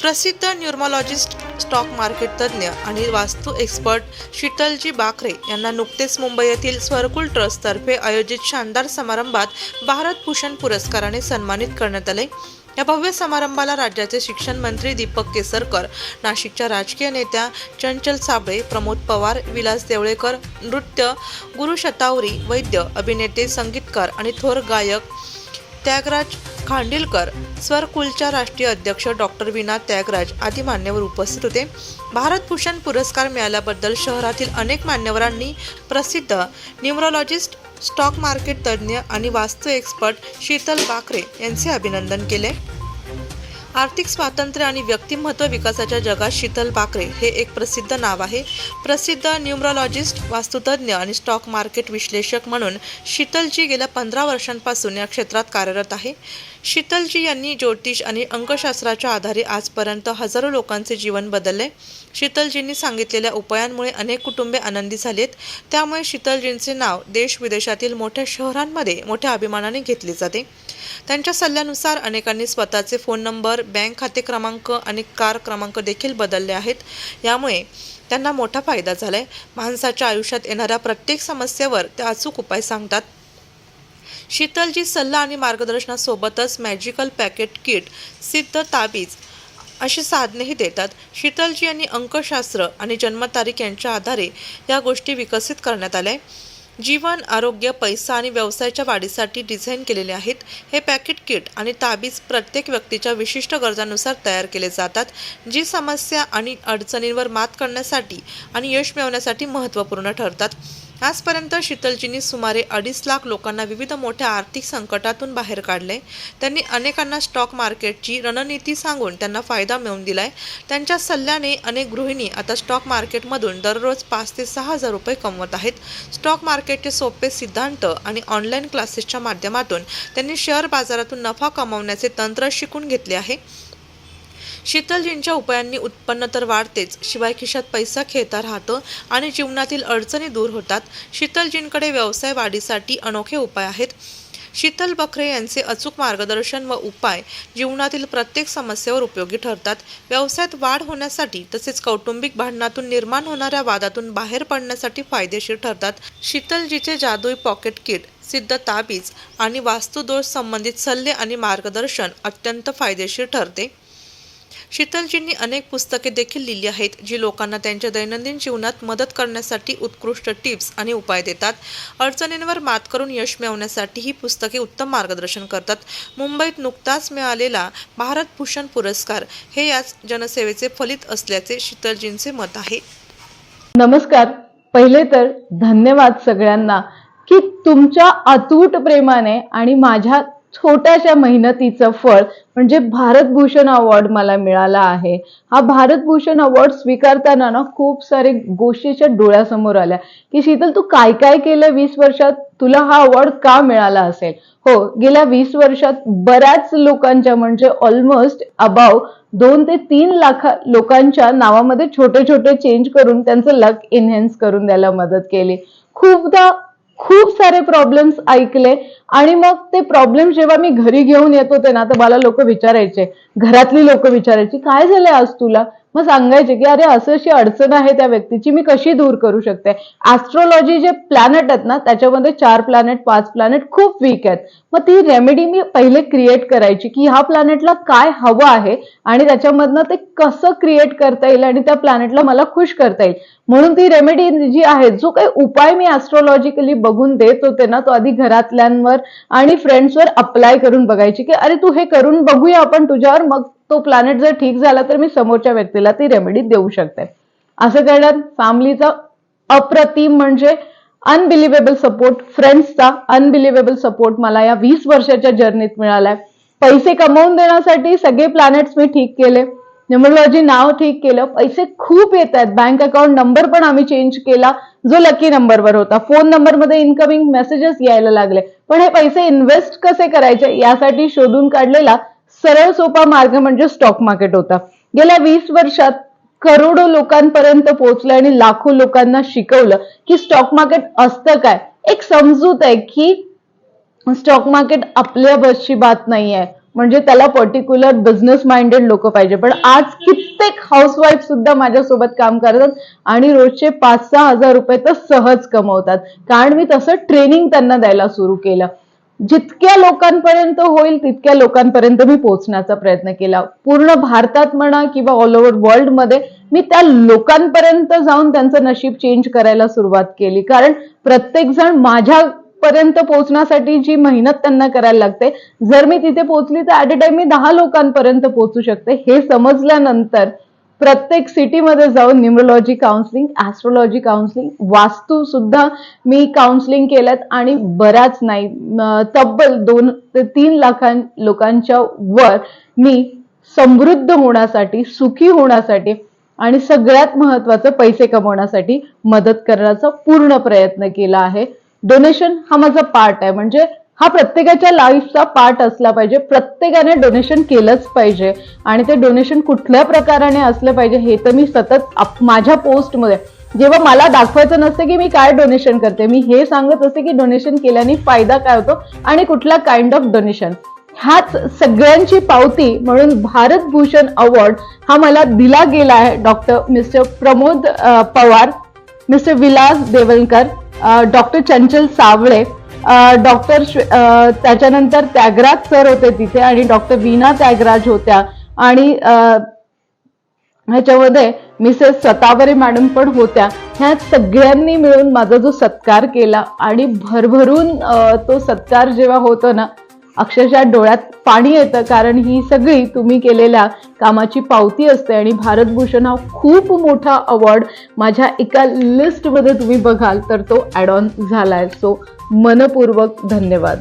प्रसिद्ध neurologist stock market तज्ज्ञ आणि वास्तू एक्सपर्ट शीतलजी बाकरे यांना नुकतेच मुंबई येथील स्वरकुल ट्रस्टतर्फे आयोजित शानदार समारंभात भारत भूषण पुरस्काराने सन्मानित करण्यात आले. या भव्य समारंभाला राज्याचे शिक्षण मंत्री दीपक केसरकर नाशिकच्या राजकीय नेत्या चंचल साबळे प्रमोद पवार विलास देवळेकर नृत्य गुरु शतावरी वैद्य अभिनेते संगीतकार आणि थोर गायक त्यागराज खांडिलकर स्वरकुलच्या राष्ट्रीय अध्यक्ष डॉक्टर विना त्यागराज आदी मान्यवर उपस्थित होते. भारतभूषण पुरस्कार मिळाल्याबद्दल शहरातील अनेक मान्यवरांनी प्रसिद्ध न्यूमरोलॉजिस्ट स्टॉक मार्केट तज्ज्ञ आणि वास्तू एक्सपर्ट शीतल बाकरे यांचे अभिनंदन केले. आर्थिक स्वातंत्र्य आणि व्यक्तिमत्व विकासाच्या जगात शीतल पाकरे हे एक प्रसिद्ध नाव आहे. प्रसिद्ध न्यूमरोलॉजिस्ट वास्तुतज्ञ आणि स्टॉक मार्केट विश्लेषक म्हणून शीतलजी गेल्या पंधरा वर्षांपासून या क्षेत्रात कार्यरत आहे. शीतलजी यांनी ज्योतिष आणि अंकशास्त्राच्या आधारे आजपर्यंत हजारो लोकांचे जीवन बदलले. शीतलजींनी सांगितलेल्या उपायांमुळे अनेक कुटुंबे आनंदी झालीत. त्यामुळे शीतलजींचे नाव देश विदेशातील मोठ्या शहरांमध्ये मोठ्या अभिमानाने घेतले जाते. त्यांच्या सल्ल्यानुसार अनेकांनी स्वतःचे फोन नंबर बँक खाते क्रमांक आणि कार क्रमांक देखील बदलले आहेत. यामुळे त्यांना मोठा फायदा झालाय. माणसाच्या आयुष्यात येणाऱ्या प्रत्येक समस्येवर ते अचूक उपाय सांगतात. शीतलजी सल्ला आणि मार्गदर्शनासोबतच मॅजिकल पॅकेट किट सिद्ध ताबीज अशी साधनेही देतात. शीतलजी यांनी अंकशास्त्र आणि जन्मतारीख यांच्या आधारे या गोष्टी विकसित करण्यात आल्या. जीवन आरोग्य पैसा आणि व्यवसायाच्या वाढीसाठी डिझाईन केलेले आहेत. हे पॅकेट किट आणि ताबीज प्रत्येक व्यक्तीच्या विशिष्ट गरजांनुसार तयार केले जातात जी समस्या आणि अडचणींवर मात करण्यासाठी आणि यश मिळवण्यासाठी महत्त्वपूर्ण ठरतात. आजपर्यंत शीतलजींनी सुमारे अडीच लाख लोकांना विविध मोठ्या आर्थिक संकटातून बाहेर काढले. त्यांनी अनेकांना स्टॉक मार्केटची रणनीती सांगून त्यांना फायदा मिळवून दिलाय. त्यांच्या सल्ल्याने अनेक गृहिणी आता स्टॉक मार्केटमधून दररोज पाच ते सहा हजार रुपये कमवत आहेत. स्टॉक मार्केटचे सोपे सिद्धांत आणि ऑनलाईन क्लासेसच्या माध्यमातून त्यांनी शेअर बाजारातून नफा कमावण्याचे तंत्र शिकून घेतले आहे. शीतलजींच्या उपायांनी उत्पन्न तर वाढतेच शिवाय खिशात पैसा खेळता राहतो आणि जीवनातील अडचणी दूर होतात. शीतलजींकडे व्यवसाय वाढीसाठी अनोखे उपाय आहेत. शीतल बखरे यांचे अचूक मार्गदर्शन व उपाय जीवनातील प्रत्येक समस्येवर उपयोगी ठरतात. व्यवसायात वाढ होण्यासाठी तसेच कौटुंबिक भांडणातून निर्माण होणाऱ्या वादातून बाहेर पडण्यासाठी फायदेशीर ठरतात. शीतलजीचे जादुई पॉकेट किट सिद्ध ताबीज आणि वास्तुदोष संबंधित सल्ले आणि मार्गदर्शन अत्यंत फायदेशीर ठरते. शीतलजींनी अनेक पुस्तके देखील लिहिली आहेत जी लोकांना त्यांच्या दैनंदिन जीवनात मदत करण्यासाठी उत्कृष्ट टिप्स आणि उपाय देतात. अडचणींवर मात करून यश मिळवण्यासाठी ही पुस्तके उत्तम मार्गदर्शन करतात. मुंबईत नुकताच मिळालेला भारत भूषण पुरस्कार हे याच जनसेवेचे फलित असल्याचे शीतलजींचे मत आहे. नमस्कार. पहिले तर धन्यवाद सगळ्यांना की तुमच्या अतूट प्रेमाने आणि माझ्या छोट्याशा मेहनतीचं फळ म्हणजे भारतभूषण अवॉर्ड मला मिळाला आहे. हा भारतभूषण अवॉर्ड स्वीकारताना ना खूप सारे गोष्टीच्या डोळ्यासमोर आल्या. की शीतल तू काय काय केलं वीस वर्षात? तुला हा अवॉर्ड का मिळाला असेल? हो गेल्या वीस वर्षात बऱ्याच लोकांच्या म्हणजे ऑलमोस्ट अबाव दोन ते तीन लाख लोकांच्या नावामध्ये छोटे छोटे चेंज करून त्यांचं लक इन्हेन्स करून द्यायला मदत केली. खूपदा खूप सारे प्रॉब्लेम्स ऐकले. आणि मग ते प्रॉब्लेम जेव्हा मी घरी घेऊन येत होते ना तर मला लोक विचारायचे. घरातली लोक विचारायची काय झालंय आज तुला? मग सांगायचे की अरे असं अशी अडचण आहे त्या व्यक्तीची मी कशी दूर करू शकते? ऍस्ट्रॉलॉजी जे प्लॅनेट आहेत ना त्याच्यामध्ये चार प्लॅनेट पाच प्लॅनेट खूप वीक आहेत. मग ती रेमेडी मी पहिले क्रिएट करायची की ह्या प्लॅनेटला काय हवं आहे आणि त्याच्यामधनं ते कसं क्रिएट करता येईल आणि त्या प्लॅनेटला मला खुश करता येईल. म्हणून ती रेमेडी जी आहे जो काही उपाय मी ऍस्ट्रॉलॉजिकली बघून देत होते ना तो आधी घरातल्यांवर आणि फ्रेंड्सवर अप्लाय करून बघायची की अरे तू हे करून बघूया आपण तुझ्यावर मग तो प्लॅनेट जर ठीक झाला तर मी समोरच्या व्यक्तीला ती रेमेडी देऊ शकते. असं करण्यात फॅमिलीचा अप्रतिम म्हणजे अनबिलिव्हेबल सपोर्ट फ्रेंड्सचा अनबिलिव्हेबल सपोर्ट मला या वीस वर्षाच्या जर्नीत मिळालाय. पैसे कमवून देण्यासाठी सगळे प्लॅनेट्स मी ठीक केले. न्युमरोलॉजी नाव ठीक केलं. पैसे खूप येत आहेत. बँक अकाउंट नंबर पण आम्ही चेंज केला. जो लकी नंबरवर होता. फोन नंबरमध्ये इन्कमिंग मेसेजेस यायला लागले. पण हे पैसे इन्व्हेस्ट कसे करायचे? यासाठी शोधून काढलेला सरळ सोपा मार्ग म्हणजे स्टॉक मार्केट होता. गेल्या वीस वर्षात करोडो लोकांपर्यंत पोहोचलं आणि लाखो लोकांना शिकवलं की स्टॉक मार्केट असतं काय? एक समजूत आहे की स्टॉक मार्केट आपल्या बसची बात नाही आहे. म्हणजे त्याला पर्टिक्युलर बिझनेस माइंडेड लोक पाहिजे. पण आज कित्येक हाऊसवाईफ सुद्धा माझ्यासोबत काम करतात आणि रोजचे पाच सहा हजार रुपये तर सहज कमवतात. कारण मी तसं ट्रेनिंग त्यांना द्यायला सुरू केलं. जितक्या लोकांपर्यंत होईल तितक्या लोकांपर्यंत मी पोहोचण्याचा प्रयत्न केला. पूर्ण भारतात म्हणा किंवा ऑल ओव्हर वर्ल्डमध्ये मी त्या लोकांपर्यंत जाऊन त्यांचं नशीब चेंज करायला सुरुवात केली. कारण प्रत्येक जण माझ्यापर्यंत पोहोचण्यासाठी जी मेहनत त्यांना करायला लागते जर मी तिथे पोहोचली तर ऍट अ टाइम मी दहा लोकांपर्यंत पोहोचू शकते. हे समजल्यानंतर प्रत्येक सिटीमध्ये जाऊन न्यूमरोलॉजी काउन्सिलिंग ऍस्ट्रोलॉजी काउन्सिलिंग वास्तू सुद्धा मी काउन्सिलिंग केल्यात आणि बऱ्याच नाही तब्बल दोन ते तीन लाखां लोकांच्या वर मी समृद्ध होण्यासाठी सुखी होण्यासाठी आणि सगळ्यात महत्वाचं पैसे कमवण्यासाठी मदत करण्याचा पूर्ण प्रयत्न केला आहे. डोनेशन हा माझा पार्ट आहे. म्हणजे हा प्रत्येकाच्या लाईफचा पार्ट असला पाहिजे. प्रत्येकाने डोनेशन केलंच पाहिजे. आणि ते डोनेशन कुठल्या प्रकाराने असलं पाहिजे हे तर मी सतत माझ्या पोस्टमध्ये जेव्हा मला दाखवायचं नसतं की मी काय डोनेशन करते मी हे सांगत असते की डोनेशन केल्याने फायदा काय होतो आणि कुठला काइंड ऑफ डोनेशन ह्याच सगळ्यांची पावती म्हणून भारत भूषण अवॉर्ड हा मला दिला गेला आहे. Doctor mister Pramod Pawar mister Vilas Deolkar doctor Chanchal Sawale doctor त्याच्यानंतर त्यागराज सर होते तिथे आणि डॉक्टर वीणा त्यागराज होत्या. आणि ह्याच्यामध्ये मिसेस सतावरे मॅडम पण होत्या. ह्या सगळ्यांनी मिळून माझा जो सत्कार केला आणि भरभरून तो सत्कार जेव्हा होतो ना अक्षरशः डोळ्यात पाणी येतं कारण ही सगळी तुम्ही केलेल्या कामाची पावती असते आणि भारतभूषण हा खूप मोठा अवॉर्ड माझ्या एका लिस्टमध्ये तुम्ही बघाल तर तो ॲड ऑन झाला आहे सो मनपूर्वक धन्यवाद.